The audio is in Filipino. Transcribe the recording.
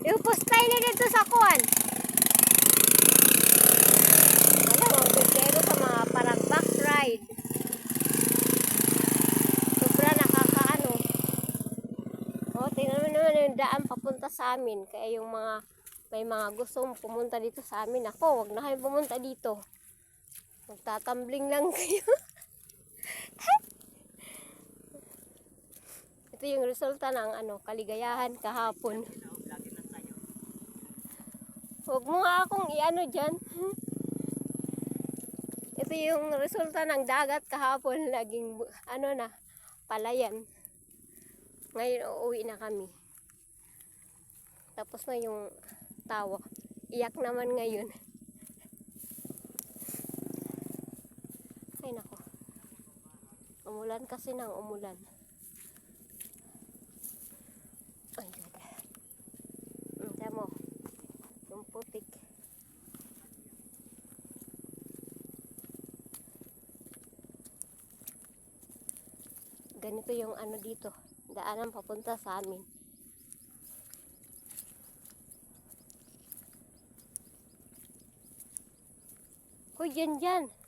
Ipustay na dito sa kuwan. Alam, ang bigero sa mga parang back ride. Sobra nakakaano. O, tingnan mo naman yung daan papunta sa amin. Kaya yung mga, may mga gustong pumunta dito sa amin. Ako, wag na kayo pumunta dito. Magtatambling lang kayo. Ito yung resulta ng ano, kaligayahan kahapon. Huwag mo nga akong iano dyan. Ito yung resulta ng dagat kahapon. Laging, ano na, palayan. Ngayon, uuwi na kami. Tapos na yung tawa. Iyak naman ngayon. Ay, nako. Umulan kasi ng umulan. Ay, God. Hindi mo. Yung putik. Ganito yung ano dito. Daanan papunta sa amin. Hoy, dyan dyan.